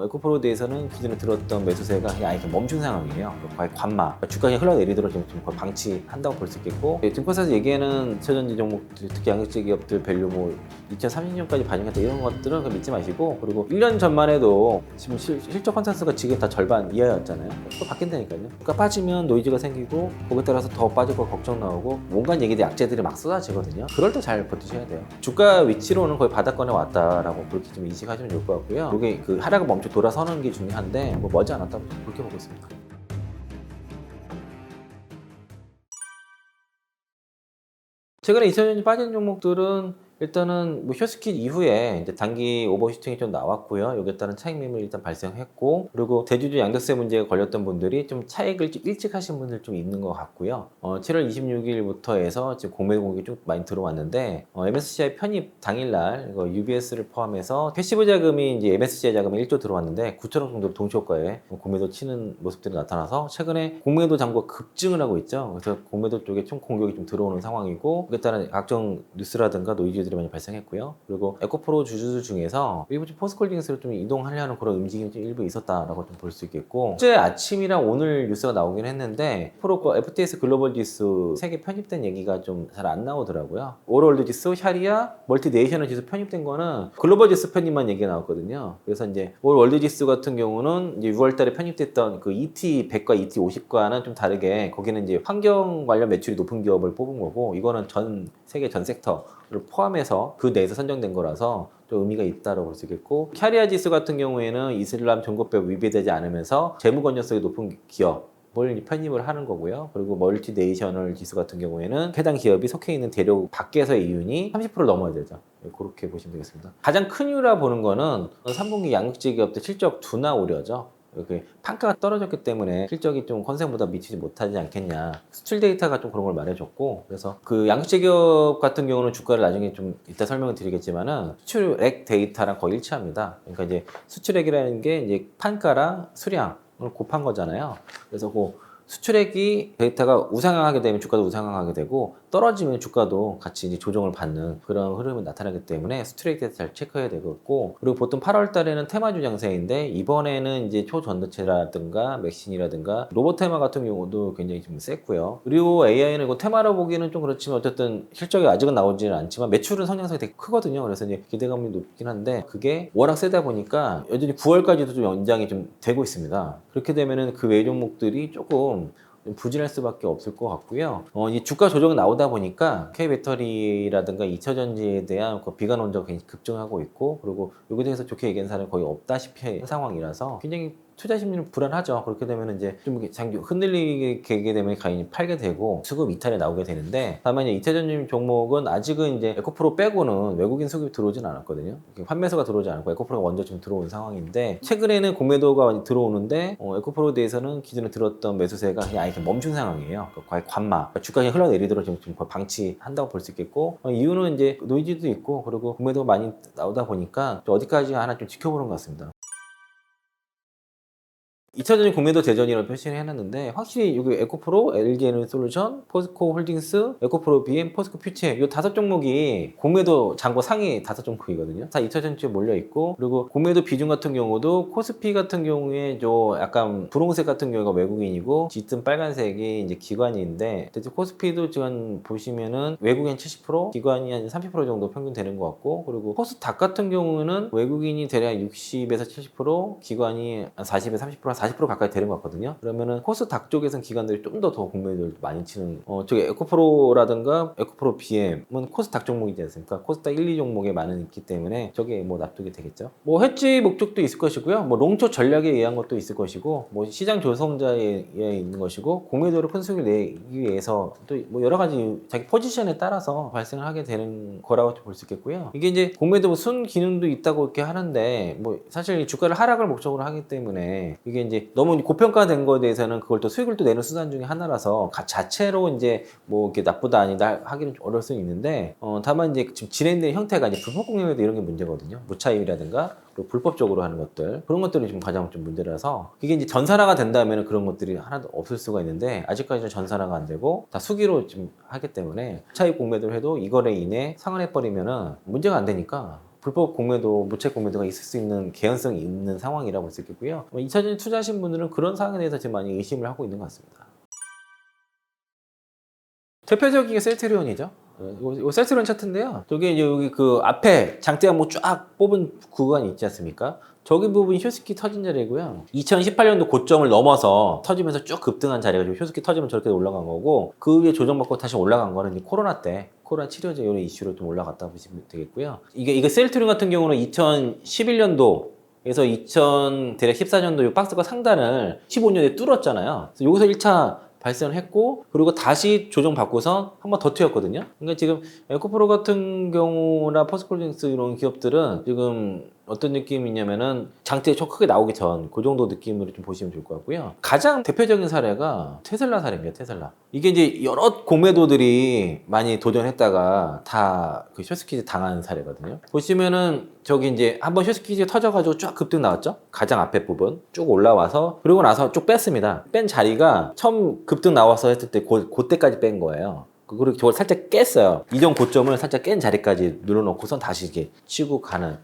에코프로에 대해서는 기존에 들었던 매수세가 그냥 아예 멈춘 상황이에요. 거의 관마. 주가가 흘러내리도록 좀, 좀 거의 방치한다고 볼 수 있겠고 예, 증권사에서 얘기하는 최전지 종목들 특히 양극재 기업들 밸류 뭐 2030년까지 반영했다 이런 것들은 그냥 믿지 마시고 그리고 1년 전만 해도 지금 실, 실적 컨센서스가 지금 다 절반 이하였잖아요. 또 바뀐다니까요. 그러니까 빠지면 노이즈가 생기고 거기에 따라서 더 빠질 거 걱정 나오고 온갖 얘기들 약재들이 막 쏟아지거든요. 그럴 때 잘 버티셔야 돼요. 주가 위치로는 거의 바닥권에 왔다라고 그렇게 좀 인식하시면 좋을 것 같고요. 이게 그 하락을 멈춰 돌아서는 게 중요한데 뭐 머지 않았다고 그렇게 보고 있습니다. 최근에 2000년이 빠진 종목들은 일단은 뭐 쇼스킷 이후에 이제 단기 오버슈팅이 좀 나왔고요. 여기에 따른 차익 매물이 일단 발생했고 그리고 대주주 양도세 문제가 걸렸던 분들이 좀 차익을 좀 일찍 하신 분들 좀 있는 것 같고요. 어, 7월 26일부터 해서 지금 공매 공격이 좀 많이 들어왔는데 어, MSCI 편입 당일날 이거 UBS를 포함해서 패시브 자금이 이제 MSCI 자금이 1조 들어왔는데 9천억 정도 동시효과에 공매도 치는 모습들이 나타나서 최근에 공매도 잔고가 급증을 하고 있죠. 그래서 공매도 쪽에 총 공격이 좀 들어오는 상황이고 그에 따른 각종 뉴스라든가 노이즈 들이 많이 발생했고요. 그리고 에코프로 주주들 중에서 일부 좀 포스콜딩스로 좀 이동하려는 그런 움직임이 좀 일부 있었다라고 좀 볼 수 있겠고 어제 아침이랑 오늘 뉴스가 나오긴 했는데 프로 거 FTS 글로벌 지수 세개 편입된 얘기가 좀 잘 안 나오더라고요. 오월드 지수, 샤리아, 멀티네이셔널 지수 편입된 거는 글로벌 지수 편입만 얘기가 나왔거든요. 그래서 이제 올 월드 지수 같은 경우는 이제 6월 달에 편입됐던 그 ET 100과 ET 50과는 좀 다르게 거기는 이제 환경 관련 매출이 높은 기업을 뽑은 거고 이거는 전 세계 전 섹터를 포함해서 그 내에서 선정된 거라서 좀 의미가 있다고 볼 수 있겠고 캐리아 지수 같은 경우에는 이슬람 종고법 위배되지 않으면서 재무 건전성이 높은 기업 을 편입을 하는 거고요. 그리고 멀티네이셔널 지수 같은 경우에는 해당 기업이 속해 있는 대륙 밖에서의 이윤이 30%를 넘어야 되죠. 네, 그렇게 보시면 되겠습니다. 가장 큰 이유라 보는 거는 3분기 양극재 기업들 실적 둔화 우려죠. 이렇게 판가가 떨어졌기 때문에 실적이 좀 컨센보다 미치지 못하지 않겠냐. 수출 데이터가 좀 그런 걸 말해줬고, 그래서 그 양극재 기업 같은 경우는 주가를 나중에 좀 이따 설명을 드리겠지만은 수출액 데이터랑 거의 일치합니다. 그러니까 이제 수출액이라는 게 이제 판가랑 수량을 곱한 거잖아요. 그래서 그 수출액이 데이터가 우상향하게 되면 주가도 우상향하게 되고 떨어지면 주가도 같이 이제 조정을 받는 그런 흐름이 나타나기 때문에 스트레이트 데이터 잘 체크해야 되겠고 그리고 보통 8월 달에는 테마주 장세인데 이번에는 이제 초전도체라든가 맥신이라든가 로봇 테마 같은 경우도 굉장히 좀 셌고요. 그리고 AI는 이거 테마로 보기에는 좀 그렇지만 어쨌든 실적이 아직은 나오지는 않지만 매출은 성장성이 되게 크거든요. 그래서 이제 기대감이 높긴 한데 그게 워낙 세다 보니까 여전히 9월까지도 좀 연장이 좀 되고 있습니다. 그렇게 되면은 그 외 종목들이 조금 좀 부진할 수밖에 없을 것 같고요. 어, 이 주가 조정이 나오다 보니까 K 배터리라든가 2차 전지에 대한 그 비관 원자가 굉장히 급증하고 있고 그리고 여기에 대해서 좋게 얘기하는 사람이 거의 없다시피 한 상황이라서 굉장히 투자 심리는 불안하죠. 그렇게 되면 이제 좀 장기 흔들리게 되면 가인이 팔게 되고 수급 이탈에 나오게 되는데 다만 이제 2차 전지 종목은 아직은 이제 에코프로 빼고는 외국인 수급이 들어오진 않았거든요. 환매수가 들어오지 않고 에코프로가 먼저 좀 들어온 상황인데 최근에는 공매도가 많이 들어오는데 어, 에코프로에 대해서는 기존에 들었던 매수세가 그냥 아예 멈춘 상황이에요. 그러니까 거의 관마. 그러니까 주가가 흘러내리도록 지금 좀 거의 방치한다고 볼 수 있겠고 어, 이유는 이제 노이즈도 있고 그리고 공매도가 많이 나오다 보니까 좀 어디까지 하나 좀 지켜보는 것 같습니다. 2차전지 공매도 대전이라고 표시를 해놨는데 확실히 여기 에코프로, LG에너 솔루션, 포스코 홀딩스, 에코프로 BM, 포스코 퓨처 이 다섯 종목이 공매도 잔고 상위 다섯 종목이거든요. 다 2차전지에 몰려 있고 그리고 공매도 비중 같은 경우도 코스피 같은 경우에 저 약간 분홍색 같은 경우가 외국인이고 짙은 빨간색이 이제 기관인데 대체 코스피도 지금 보시면은 외국인 70% 기관이 한 30% 정도 평균 되는 것 같고 그리고 코스닥 같은 경우는 외국인이 대략 60에서 70% 기관이 한 40에서 30% 40% 가까이 되는 것 같거든요. 그러면은 코스닥 쪽에서는 기관들이 좀 더 더 공매도를 많이 치는 어 저기 에코프로라든가 에코프로 BM은 코스닥 종목이지 않습니까? 코스닥 1, 2 종목에 많은 있기 때문에 저게 뭐 납득이 되겠죠. 뭐 해지 목적도 있을 것이고요. 뭐 롱초 전략에 의한 것도 있을 것이고 뭐 시장 조성자에 있는 것이고 공매도를 큰 수익을 내기 위해서 또 뭐 여러 가지 자기 포지션에 따라서 발생을 하게 되는 거라고 볼 수 있겠고요. 이게 이제 공매도 순 기능도 있다고 이렇게 하는데 뭐 사실 주가를 하락을 목적으로 하기 때문에 이게 이제 너무 고평가된 거에 대해서는 그걸 또 수익을 또 내는 수단 중에 하나라서 가 자체로 이제 뭐 이렇게 나쁘다 아니다 하기는 좀 어려울 수 있는데 어 다만 이제 지금 진행된 형태가 이제 불법 공매도 이런 게 문제거든요. 무차입이라든가 그리고 불법적으로 하는 것들 그런 것들이 지금 가장 좀 문제라서 이게 이제 전산화가 된다면 그런 것들이 하나도 없을 수가 있는데 아직까지는 전산화가 안 되고 다 수기로 지금 하기 때문에 차입 공매도를 해도 이거래 인해 상환해 버리면은 문제가 안 되니까 불법 공매도, 무채 공매도가 있을 수 있는 개연성이 있는 상황이라고 볼 수 있겠고요. 2차전지 투자하신 분들은 그런 상황에 대해서 지금 많이 의심을 하고 있는 것 같습니다. 대표적인 게 셀트리온이죠. 어, 이거, 이거 셀트리온 차트인데요. 이제 여기 그 앞에 장대 한번 쫙 뽑은 구간이 있지 않습니까? 저기 부분이 휴스키 터진 자리고요. 2018년도 고점을 넘어서 터지면서 쭉 급등한 자리가 지금 휴스키 터지면 저렇게 올라간 거고 그 위에 조정받고 다시 올라간 거는 이 코로나 때 코로나 치료제 이런 이슈로 좀 올라갔다 보시면 되겠고요. 이게 이게 셀트리온 같은 경우는 2011년도 그래서 2000 대략 14년도 이 박스가 상단을 15년에 뚫었잖아요. 그래서 여기서 1차 발생을 했고 그리고 다시 조정 받고서 한 번 더 튀었거든요. 그러니까 지금 에코프로 같은 경우나 퍼스콜딩스 이런 기업들은 지금 어떤 느낌이냐면은 장대 çok 크게 나오기 전 그 정도 느낌으로 좀 보시면 좋을 것 같고요. 가장 대표적인 사례가 테슬라 사례입니다. 테슬라. 이게 이제 여러 공매도들이 많이 도전했다가 다그 쇼스키즈 당한 사례거든요. 보시면은 저기 이제 한번 쇼스키즈 터져가지고 쫙 급등 나왔죠. 가장 앞에 부분 쭉 올라와서 그리고 나서 쭉 뺐습니다. 뺀 자리가 처음 급등 나와서 했을 때 그, 그때까지 뺀 거예요. 그리고 저걸 살짝 깼어요. 이전 고점을 살짝 깬 자리까지 눌러놓고선 다시 이렇게 치고 가는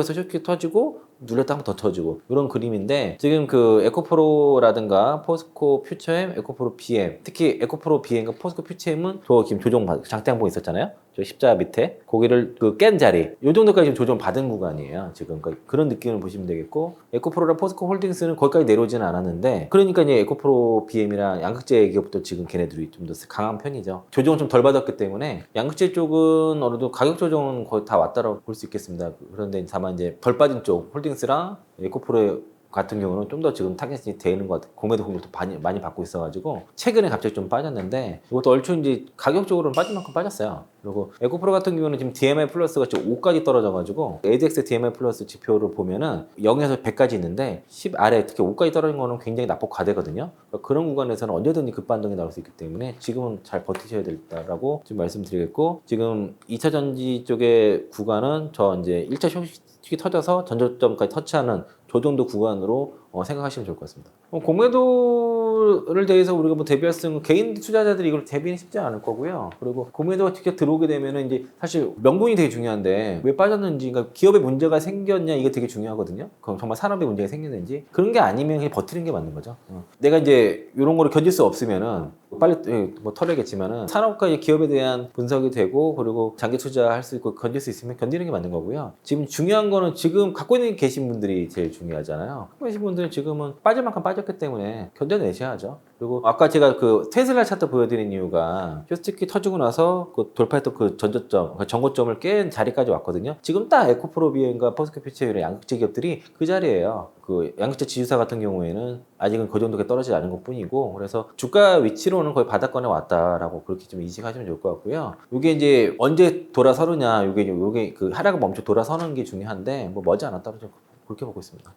해서 쇼키 터지고 눌렸다 한번 더 터지고 이런 그림인데 지금 그 에코프로라든가 포스코 퓨처엠, 에코프로 BM 특히 에코프로 BM과 포스코 퓨처엠은 저 지금 조정 받- 장대 항봉 있었잖아요. 저 십자 밑에 고기를 그 깬 자리 이 정도까지 지금 조정 받은 구간이에요. 지금 그러니까 그런 느낌을 보시면 되겠고 에코프로랑 포스코 홀딩스는 거기까지 내려오지는 않았는데 그러니까 이제 에코프로 BM이랑 양극재 기업도 지금 걔네들이 좀 더 강한 편이죠. 조정을 좀 덜 받았기 때문에 양극재 쪽은 어느 정도 가격 조정은 거의 다 왔다고 볼 수 있겠습니다. 그런데 다만 이제 덜 빠진 쪽 홀딩 스랑 에코프로 같은 경우는 좀 더 지금 타겟이 되는 것 같아요. 공매도 공격도 많이, 많이 받고 있어가지고 최근에 갑자기 좀 빠졌는데 이것도 얼추 이제 가격적으로는 빠진 만큼 빠졌어요. 그리고 에코프로 같은 경우는 지금 DMI 플러스가 지금 5까지 떨어져가지고 ADX DMI 플러스 지표를 보면은 0에서 100까지 있는데 10 아래 특히 5까지 떨어진 거는 굉장히 낙폭 과대거든요. 그러니까 그런 구간에서는 언제든지 급반등이 나올 수 있기 때문에 지금은 잘 버티셔야 된다라고 지금 말씀드리겠고 지금 2차 전지 쪽의 구간은 저 이제 1차 쇼식이 터져서 전저점까지 터치하는 저 정도 구간으로 어, 생각하시면 좋을 것 같습니다. 어, 공매도를 대해서 우리가 뭐 대비할 수 있는 개인 투자자들이 이걸 대비는 쉽지 않을 거고요. 그리고 공매도가 직접 들어오게 되면은 이제 사실 명분이 되게 중요한데 왜 빠졌는지, 그러니까 기업에 문제가 생겼냐 이게 되게 중요하거든요. 그럼 정말 산업에 문제가 생겼는지 그런 게 아니면 그냥 버티는 게 맞는 거죠. 어. 내가 이제 이런 거를 견딜 수 없으면은 빨리 예, 뭐 털어야겠지만은 산업과 기업에 대한 분석이 되고 그리고 장기 투자할 수 있고 견딜 수 있으면 견디는 게 맞는 거고요. 지금 중요한 거는 지금 갖고 있는 계신 분들이 제일 중요하잖아요. 계신 분들은 지금은 빠질 만큼 빠졌기 때문에 견뎌내셔야죠. 그리고 아까 제가 그 테슬라 차트 보여드린 이유가 쇼스틱이 터지고 나서 그 돌파했던 그 전저점, 그 전고점을 깬 자리까지 왔거든요. 지금 딱 에코프로 비엔과 포스코피체 이런 양극재 기업들이 그 자리예요. 그 양극재 지주사 같은 경우에는 아직은 그 정도가 떨어지지 않은 것 뿐이고 그래서 주가 위치로는 거의 바닥권에 왔다라고 그렇게 좀 인식하시면 좋을 것 같고요. 이게 이제 언제 돌아서느냐, 이게 요게 그 하락을 멈춰 돌아서는 게 중요한데 뭐 머지 않았다고 좀 그렇게 보고 있습니다.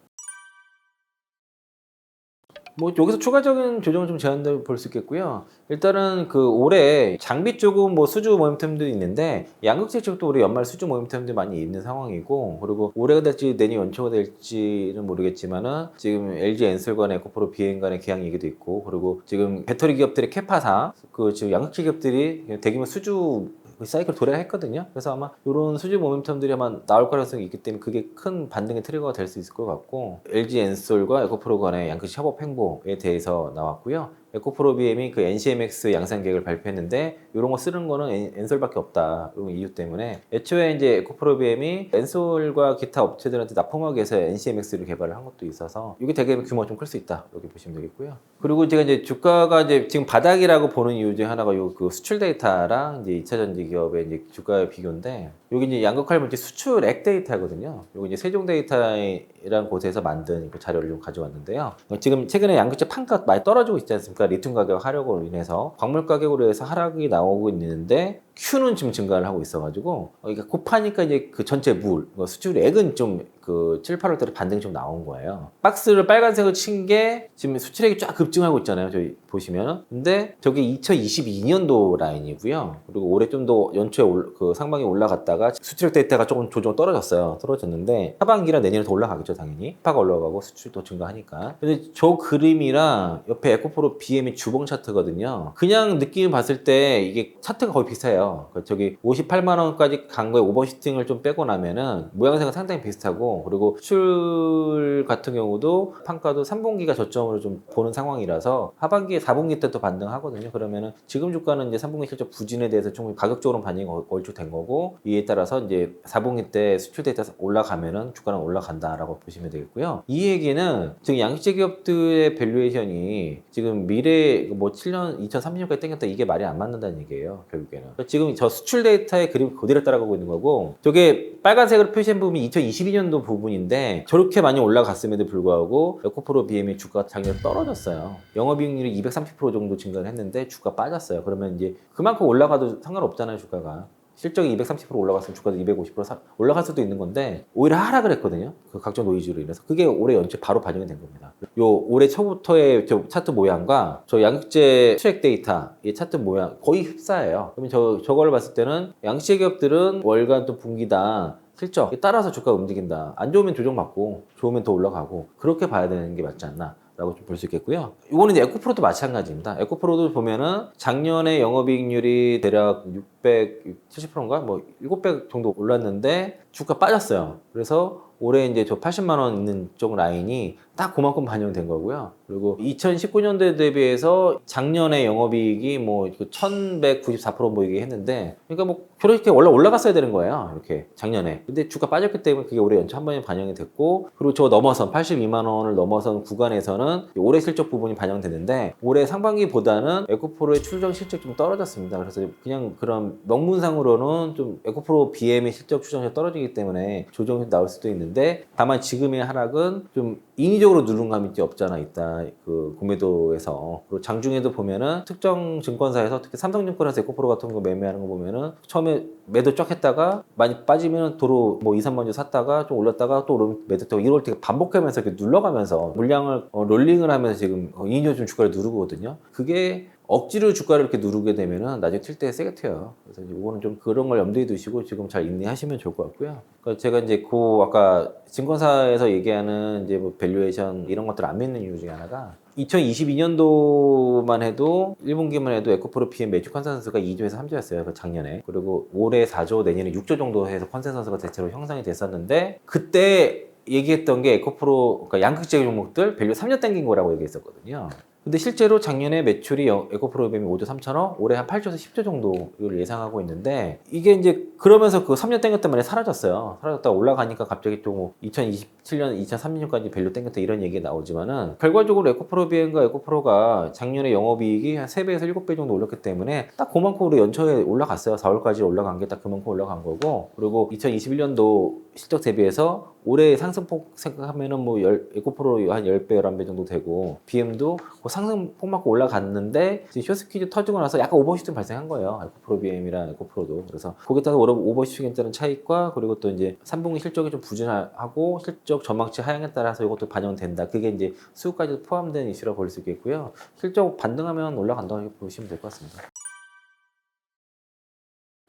뭐 여기서 추가적인 조정을 좀 제한될 볼수 있겠고요. 일단은 그 올해 장비 쪽은 뭐 수주 모멘텀도 있는데 양극재 쪽도 우리 연말 수주 모멘텀도 많이 있는 상황이고 그리고 올해가 될지 내년 연초가 될지는 모르겠지만은 지금 LG 엔솔 간의 에코프로 비행 간의 계약 얘기도 있고 그리고 지금 배터리 기업들의 캐파상 그 지금 양극재 기업들이 대규모 수주 그 사이클 도래했거든요. 그래서 아마 이런 수주 모멘텀들이 아마 나올 가능성이 있기 때문에 그게 큰 반등의 트리거가 될 수 있을 것 같고 LG 엔솔과 에코프로 간의 양극 협업 행보에 대해서 나왔고요. 에코프로 BM이 그 NCMX 양산 계획을 발표했는데 이런 거 쓰는 거는 엔- 엔솔밖에 없다. 이런 이유 때문에 애초에 이제 에코프로 BM이 엔솔과 기타 업체들한테 납품하기 위해서 NCMX를 개발을 한 것도 있어서 이게 되게 규모가 좀 클 수 있다. 이렇게 보시면 되겠고요. 그리고 제가 이제 주가가 이제 지금 바닥이라고 보는 이유 중에 하나가 요그 수출 데이터랑 이제 2차 전지 기업의 이제 주가의 비교인데 여기 이제 양극할 물질 수출액 데이터거든요. 여기 이제 세종 데이터라는 곳에서 만든 그 자료를 좀 가져왔는데요. 지금 최근에 양극재 판가 많이 떨어지고 있지 않습니까? 리튬 가격 하락으로 인해서 광물 가격으로 해서 하락이 나오고 있는데 Q는 지금 증가를 하고 있어가지고 어, 그러니까 곱하니까 이제 그 전체 물뭐 수출액은 좀 그 7, 8월 달에 반등이 좀 나온 거예요. 박스를 빨간색으로 친 게 지금 수출액이 쫙 급증하고 있잖아요. 저희 보시면. 근데 저게 2022년도 라인이고요. 그리고 올해 좀 더 연초에 올- 그 상반기 올라갔다가 수출액 데이터가 조금 조정 떨어졌어요. 떨어졌는데 하반기랑 내년에 더 올라가겠죠, 당연히. 파가 올라가고 수출도 증가하니까. 근데 저 그림이랑 옆에 에코프로 B BM의 주봉 차트거든요. 그냥 느낌 봤을 때 이게 차트가 거의 비슷해요. 그 저기 58만 원까지 간 거에 오버슈팅을 좀 빼고 나면은 모양새가 상당히 비슷하고 그리고 수출 같은 경우도 판가도 3분기가 저점으로 좀 보는 상황이라서 하반기에 4분기 때 또 반등하거든요. 그러면은 지금 주가는 이제 3분기 실적 부진에 대해서 좀 가격적으로 반영이 어- 얼추 된 거고 이에 따라서 이제 4분기 때 수출 데이터 올라가면은 주가는 올라간다라고 보시면 되겠고요. 이 얘기는 지금 양식재 기업들의 밸류에이션이 지금 미래 뭐 7년 2030년까지 땡겼다 이게 말이 안 맞는다는 얘기예요. 결국에는 지금 저 수출 데이터의 그림 그대로 따라가고 있는 거고 저게 빨간색으로 표시한 부분이 2022년도 부분인데 저렇게 많이 올라갔음에도 불구하고 에코프로 BM의 주가가 작년에 떨어졌어요. 영업이익률이 230% 정도 증가를 했는데 주가 빠졌어요. 그러면 이제 그만큼 올라가도 상관없잖아요, 주가가. 실적이 230% 올라갔으면 주가도 250% 사- 올라갈 수도 있는 건데 오히려 하락을 했거든요. 그 각종 노이즈로 인해서 그게 올해 연초에 바로 반영이 된 겁니다. 요 올해 초부터의 저 차트 모양과 저 양극재 수액 데이터 이 차트 모양 거의 흡사해요. 그러면 저 저걸 봤을 때는 양극재 기업들은 월간 또 분기당 실적에 따라서 주가가 움직인다. 안 좋으면 조정 받고 좋으면 더 올라가고 그렇게 봐야 되는 게 맞지 않나. 라고 좀 볼 수 있겠고요. 이거는 에코프로도 마찬가지입니다. 에코프로도 보면은 작년에 영업이익률이 대략 670%인가 뭐 700 정도 올랐는데 주가 빠졌어요. 그래서 올해 이제 저 80만 원 있는 쪽 라인이 딱 그만큼 반영된 거고요. 그리고 2019년도에 대비해서 작년에 영업이익이 뭐 1194% 보이게 했는데 그러니까 뭐 그렇게 원래 올라갔어야 되는 거예요. 이렇게 작년에. 근데 주가 빠졌기 때문에 그게 올해 연초 한 번에 반영이 됐고 그리고 저 넘어선 82만 원을 넘어선 구간에서는 올해 실적 부분이 반영되는데 올해 상반기보다는 에코프로의 추정 실적 좀 떨어졌습니다. 그래서 그냥 그런 명문상으로는 좀 에코프로 BM의 실적 추정이 떨어지기 때문에 조정이 나올 수도 있는데 다만 지금의 하락은 좀 인위적으로 누른 감이 없지 않아 있다. 그 공매도에서 그리고 장중에도 보면은 특정 증권사에서 특히 삼성증권에서 에코프로 같은 거 매매하는 거 보면은 처음에 매도 쫙 했다가 많이 빠지면 도로 뭐 2, 3만 주 샀다가 좀 올랐다가 또 매도 또 이럴 때 반복하면서 이렇게 눌러가면서 물량을 어, 롤링을 하면서 지금 어, 인위적으로 좀 주가를 누르거든요. 그게 억지로 주가를 이렇게 누르게 되면은 나중에 튈 때 세게 튀어요. 그래서 이거는 좀 그런 걸 염두에 두시고 지금 잘 인내하시면 좋을 것 같고요. 그러니까 제가 이제 그 아까 증권사에서 얘기하는 이제 뭐 밸류에이션 이런 것들 안 믿는 이유 중에 하나가 2022년도만 해도 1분기만 해도 에코프로 PM 매출 컨센서스가 2조에서 3조였어요. 그 작년에. 그리고 올해 4조, 내년에 6조 정도 해서 컨센서스가 대체로 형성이 됐었는데 그때 얘기했던 게 에코프로 그러니까 양극재 종목들 밸류 3년 땡긴 거라고 얘기했었거든요. 근데 실제로 작년에 매출이 영- 에코프로그램이 5조 3천억, 올해 한 8조에서 10조 정도를 예상하고 있는데 이게 이제 그러면서 그 3년 땡겼단 말이 사라졌어요. 사라졌다가 올라가니까 갑자기 또 2027년, 2030년까지 밸류 땡겼다 이런 얘기가 나오지만은 결과적으로 에코프로비엔과 에코프로가 작년에 영업이익이 한 3배에서 7배 정도 올랐기 때문에 딱 그만큼으로 연초에 올라갔어요. 4월까지 올라간 게 딱 그만큼 올라간 거고 그리고 2021년도 실적 대비해서 올해 상승폭 생각하면은 뭐 열, 에코프로 한 10배, 11배 정도 되고 BM도 그 상승폭 맞고 올라갔는데 이제 쇼스퀴즈 터지고 나서 약간 오버슈팅 발생한 거예요. 에코프로 BM이랑 에코프로도. 그래서 거기에 따라서 오버- 오버슈팅에 따른 차익과 그리고 또 이제 3분기 실적이 좀 부진하고 실적 전망치 하향에 따라서 이것도 반영된다. 그게 이제 수요까지 포함된 이슈라고 볼 수 있겠고요. 실적 반등하면 올라간다고 보시면 될 것 같습니다.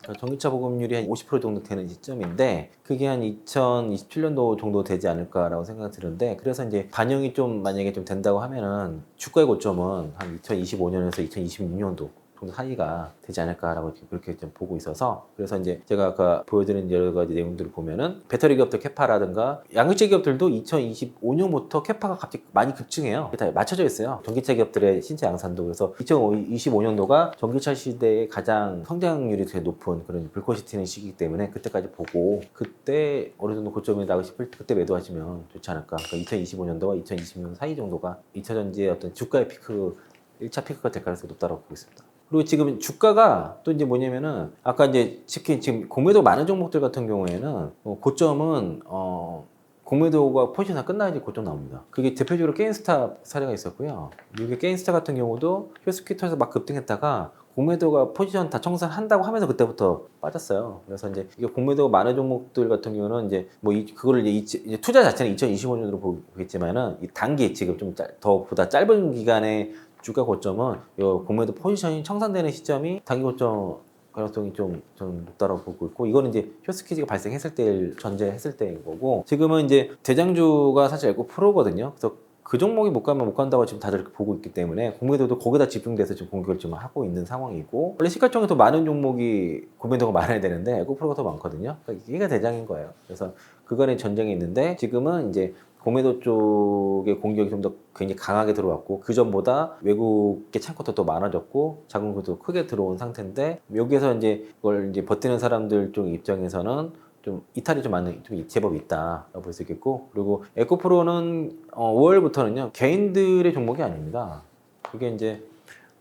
그러니까 전기차 보급률이 한 50% 정도 되는 시점인데 그게 한 2027년도 정도 되지 않을까라고 생각이 드는데 그래서 이제 반영이 좀 만약에 좀 된다고 하면은 주가의 고점은 한 2025년에서 2026년도 정도 사이가 되지 않을까라고 이렇게 그렇게 좀 보고 있어서 그래서 이제 제가 아까 보여드린 여러 가지 내용들을 보면은 배터리 기업들 캐파라든가 양극재 기업들도 2025년부터 캐파가 갑자기 많이 급증해요. 다 맞춰져 있어요. 전기차 기업들의 신체 양산도 그래서 2025년도가 전기차 시대의 가장 성장률이 되게 높은 그런 불꽃이 튀는 시기이기 때문에 그때까지 보고 그때 어느 정도 고점이 나고 싶을 때 그때 매도하시면 좋지 않을까. 그러니까 2025년도와 2026년 사이 정도가 2차 전지의 어떤 주가의 피크 1차 피크가 될 가능성이 높다고 보고 있습니다. 그리고 지금 주가가 또 이제 뭐냐면은 아까 이제 특히 지금 공매도 많은 종목들 같은 경우에는 어, 고점은 어 공매도가 포지션이 끝나야지 고점 나옵니다. 그게 대표적으로 게임스타 사례가 있었고요. 이게 게임스타 같은 경우도 휴스퀴터에서 막 급등했다가 공매도가 포지션 다 청산한다고 하면서 그때부터 빠졌어요. 그래서 이제 이게 공매도가 많은 종목들 같은 경우는 이제 뭐 이, 그거를 이제, 이- 이제 투자 자체는 2025년으로 보겠지만은 이 단기 지금 좀 짧- 더 보다 짧은 기간의 주가 고점은 요 공매도 포지션이 청산되는 시점이 단기 고점 가능성이 좀, 좀 높다고 보고 있고 이거는 이제 쇼스퀴즈가 발생했을 때 전제했을 때인 거고 지금은 이제 대장주가 사실 에코 프로거든요. 그래서 그 종목이 못 가면 못 간다고 지금 다들 보고 있기 때문에 공매도도 거기다 집중돼서 지금 공격을 지금 하고 있는 상황이고 원래 시가총액 더 많은 종목이 공매도가 많아야 되는데 에코프로가 더 많거든요. 그러니까 이게 대장인 거예요. 그래서 그간의 전쟁이 있는데 지금은 이제 공매도 쪽의 공격이 좀 더 굉장히 강하게 들어왔고 그 전보다 외국계 창고도 더 많아졌고 자금도 크게 들어온 상태인데 여기에서 이제 그걸 이제 버티는 사람들 쪽 입장에서는 좀 이탈이 좀 많은 좀 제법 있다라고 볼 수 있겠고 그리고 에코프로는 어, 5월부터는요 개인들의 종목이 아닙니다. 그게 이제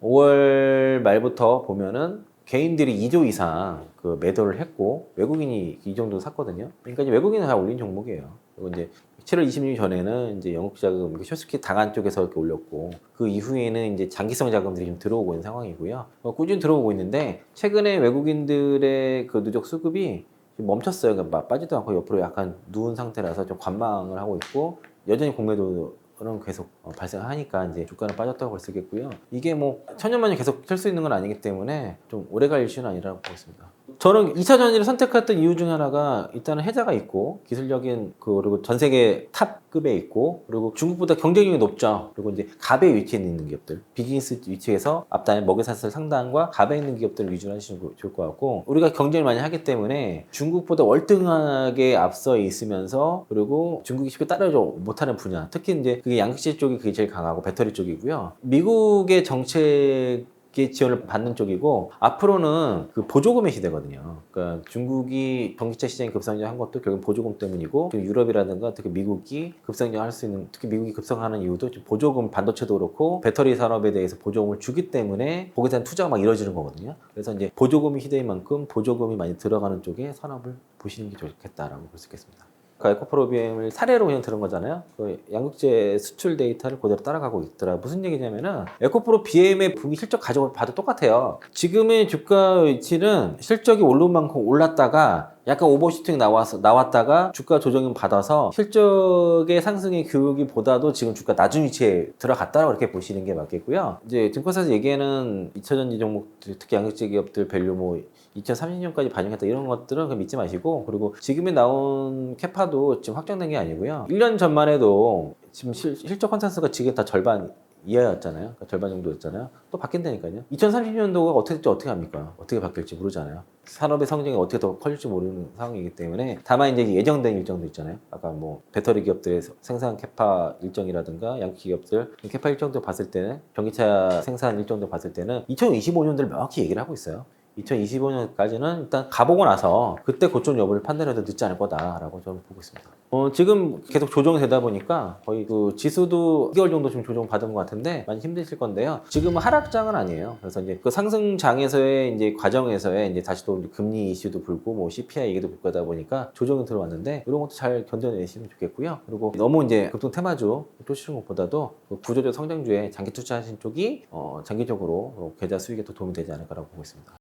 5월 말부터 보면은 개인들이 2조 이상 그 매도를 했고 외국인이 이 정도 샀거든요. 그러니까 이제 외국인은 다 올린 종목이에요. 그리고 이제 7월 26일 전에는 이제 영국 자금 쇼스키 당한 쪽에서 이렇게 올렸고 그 이후에는 이제 장기성 자금들이 좀 들어오고 있는 상황이고요. 어, 꾸준히 들어오고 있는데 최근에 외국인들의 그 누적 수급이 멈췄어요. 그러니까 막 빠지도 않고 옆으로 약간 누운 상태라서 좀 관망을 하고 있고 여전히 공매도는 계속 어, 발생하니까 이제 주가는 빠졌다고 볼 수 있겠고요. 이게 뭐 천년만년 계속 될수 있는 건 아니기 때문에 좀 오래갈 이슈는 아니라고 보겠습니다. 저는 2차 전지를 선택했던 이유 중 하나가 일단은 해자가 있고 기술적인 그 그리고 전 세계 탑급에 있고 그리고 중국보다 경쟁력이 높죠. 그리고 이제 갑에 위치해 있는 기업들 비즈니스 위치에서 앞단에 먹여샀을 상단과 갑에 있는 기업들을 위주로 하시는 거 좋을 것 같고 우리가 경쟁을 많이 하기 때문에 중국보다 월등하게 앞서 있으면서 그리고 중국이 쉽게 따라오지 못하는 분야 특히 이제 그게 양극재 쪽이 그게 제일 강하고 배터리 쪽이고요. 미국의 정책 의 지원을 받는 쪽이고 앞으로는 그 보조금의 시대거든요. 그러니까 중국이 전기차 시장이 급상승한 것도 결국 보조금 때문이고 지금 유럽이라든가 특히 미국이 급상승할 수 있는 특히 미국이 급상하는 이유도 보조금 반도체도 그렇고 배터리 산업에 대해서 보조금을 주기 때문에 거기에 대한 투자가 막 이루어지는 거거든요. 그래서 이제 보조금이 시대인 만큼 보조금이 많이 들어가는 쪽에 산업을 보시는 게 좋겠다라고 볼 수 있겠습니다. 그 에코프로비엠을 사례로 그냥 들은 거잖아요. 그 양극재 수출 데이터를 그대로 따라가고 있더라. 무슨 얘기냐면은 에코프로 BM의 분기 실적 가져고 봐도 똑같아요. 지금의 주가 위치는 실적이 오른 만큼 올랐다가 약간 오버슈팅 나와서 나왔다가 주가 조정을 받아서 실적의 상승의 교육이보다도 지금 주가 낮은 위치에 들어갔다고 그렇게 보시는 게 맞겠고요. 이제 증권사에서 얘기하는 2차전지 종목 특히 양극재 기업들 밸류 뭐 2030년까지 반영했다 이런 것들은 그냥 믿지 마시고 그리고 지금에 나온 캐파도 지금 확정된 게 아니고요. 1년 전만 해도 지금 실, 실적 컨센서스가 지금 다 절반 이하였잖아요. 그러니까 절반 정도였잖아요. 또 바뀐다니까요. 2030년도가 어떻게 될지 어떻게 합니까? 어떻게 바뀔지 모르잖아요. 산업의 성장이 어떻게 더 커질지 모르는 상황이기 때문에 다만 이제 예정된 일정도 있잖아요. 아까 뭐 배터리 기업들의 생산 캐파 일정이라든가 양키 기업들 캐파 일정도 봤을 때는 전기차 생산 일정도 봤을 때는 2025년도를 명확히 얘기를 하고 있어요. 2025년까지는 일단 가보고 나서 그때 고점 여부를 판단해도 늦지 않을 거다라고 저는 보고 있습니다. 어, 지금 계속 조정이 되다 보니까 거의 그 지수도 2개월 정도 좀 조정 받은 것 같은데 많이 힘드실 건데요. 지금은 하락장은 아니에요. 그래서 이제 그 상승장에서의 이제 과정에서의 이제 다시 또 금리 이슈도 불고 뭐 CPI 얘기도 불고 하다 보니까 조정이 들어왔는데 이런 것도 잘 견뎌내시면 좋겠고요. 그리고 너무 이제 급등 테마주 쫓으는 것보다도 그 구조적 성장주에 장기 투자하신 쪽이 어, 장기적으로 어, 계좌 수익에 더 도움이 되지 않을까라고 보고 있습니다.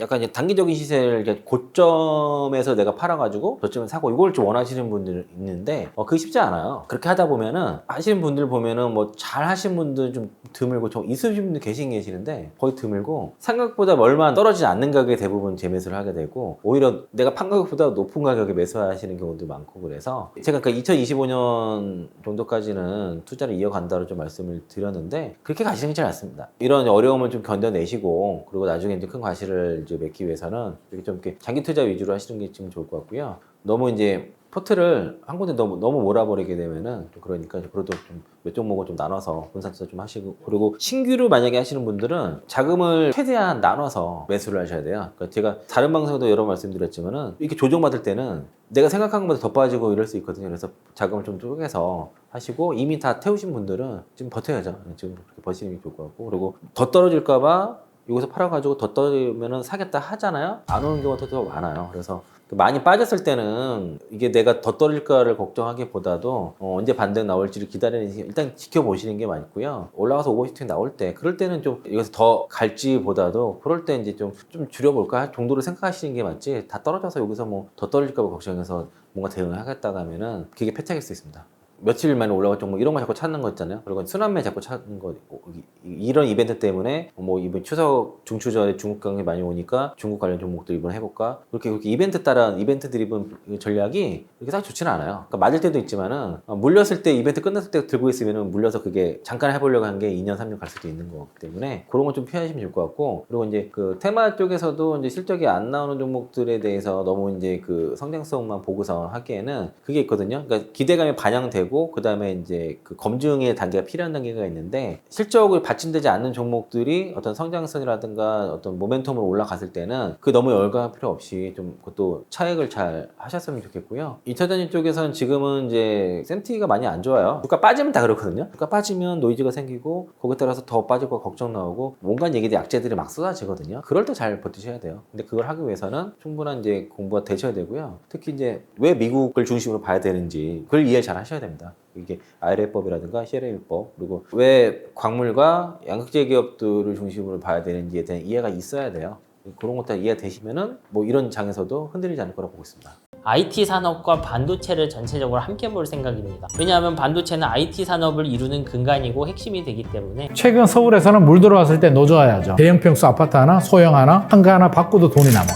약간 이제 단기적인 시세를 이렇게 고점에서 내가 팔아가지고 저점에 사고 이걸 좀 원하시는 분들 있는데 어, 그게 쉽지 않아요. 그렇게 하다 보면은 하시는 분들 보면은 뭐 잘 하신 분들 좀 드물고 좀 있으신 분들 계신 계시는데 거의 드물고 생각보다 얼마 떨어지지 않는 가격에 대부분 재매수를 하게 되고 오히려 내가 판 가격보다 높은 가격에 매수하시는 경우도 많고 그래서 제가 그 2025년 정도까지는 투자를 이어간다고 좀 말씀을 드렸는데 그렇게 가시는 게 잘 않습니다. 이런 어려움을 좀 견뎌내시고 그리고 나중에 이제 큰 과실을 이제 맺기 위해서는 이렇게 좀 이렇게 장기 투자 위주로 하시는 게 지금 좋을 것 같고요. 너무 이제 포트를 한 군데 너무 너무 몰아버리게 되면은 좀 그러니까 그래도 좀 몇 종목을 좀 나눠서 분산 투자 좀 하시고 그리고 신규로 만약에 하시는 분들은 자금을 최대한 나눠서 매수를 하셔야 돼요. 그러니까 제가 다른 방송에도 여러 번 말씀드렸지만은 이렇게 조정받을 때는 내가 생각한 것보다 더 빠지고 이럴 수 있거든요. 그래서 자금을 좀 쪼개서 하시고 이미 다 태우신 분들은 지금 버텨야죠. 지금 그렇게 버티는 게 좋을 것 같고 그리고 더 떨어질까봐 여기서 팔아가지고 더 떨어지면은 사겠다 하잖아요. 안 오는 경우가 더 많아요. 그래서 많이 빠졌을 때는 이게 내가 더 떨어질까를 걱정하기보다도 어, 언제 반등 나올지를 기다리는 시- 일단 지켜보시는 게 맞고요. 올라가서 오버슈팅 나올 때 그럴 때는 좀 여기서 더 갈지보다도 그럴 때 이제 좀, 좀 줄여볼까 정도로 생각하시는 게 맞지 다 떨어져서 여기서 뭐 더 떨어질까 봐 걱정해서 뭔가 대응을 하겠다고 하면은 그게 패착일 수 있습니다. 며칠 만에 올라갈 종목 이런 거 자꾸 찾는 거 있잖아요. 그리고 순환매 자꾸 찾는 거 있고 이- 이런 이벤트 때문에 뭐 이번 추석 중추절에 중국 강이 많이 오니까 중국 관련 종목들 이번 해볼까 그렇게 그렇게 이벤트 따라 이벤트 드리븐 전략이 이렇게 딱 좋지는 않아요. 그러니까 맞을 때도 있지만은 어, 물렸을 때 이벤트 끝났을 때 들고 있으면은 물려서 그게 잠깐 해보려고 한 게 2년 3년 갈 수도 있는 거기 때문에 그런 건 좀 피하시면 좋을 것 같고 그리고 이제 그 테마 쪽에서도 이제 실적이 안 나오는 종목들에 대해서 너무 이제 그 성장성만 보고서 하기에는 그게 있거든요. 그러니까 기대감이 반영되고 그 다음에 이제 그 검증의 단계가 필요한 단계가 있는데 실적을 받침되지 않는 종목들이 어떤 성장성이라든가 어떤 모멘텀으로 올라갔을 때는 그 너무 열광할 필요 없이 좀 그것도 차액을 잘 하셨으면 좋겠고요. 2차전지 쪽에서는 지금은 이제 샘티가 많이 안 좋아요. 주가 빠지면 다 그렇거든요. 주가 빠지면 노이즈가 생기고 거기에 따라서 더 빠질 거 걱정 나오고 뭔가 얘기들 약재들이 막 쏟아지거든요. 그럴 때 잘 버티셔야 돼요. 근데 그걸 하기 위해서는 충분한 이제 공부가 되셔야 되고요. 특히 이제 왜 미국을 중심으로 봐야 되는지 그걸 이해를 잘 하셔야 됩니다. 이게 IRA법이라든가 CLA법 그리고 왜 광물과 양극재 기업들을 중심으로 봐야 되는지에 대한 이해가 있어야 돼요. 그런 것들 이해되시면은 뭐 이런 장에서도 흔들리지 않을 거라고 보고 있습니다. IT 산업과 반도체를 전체적으로 함께 볼 생각입니다. 왜냐하면 반도체는 IT 산업을 이루는 근간이고 핵심이 되기 때문에 최근 서울에서는 물 들어왔을 때 노져야죠. 대형 평수 아파트 하나, 소형 하나, 한가 하나 바꿔도 돈이 남아.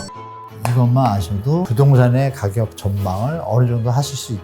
이것만 아셔도 부동산의 가격 전망을 어느 정도 하실 수 있다.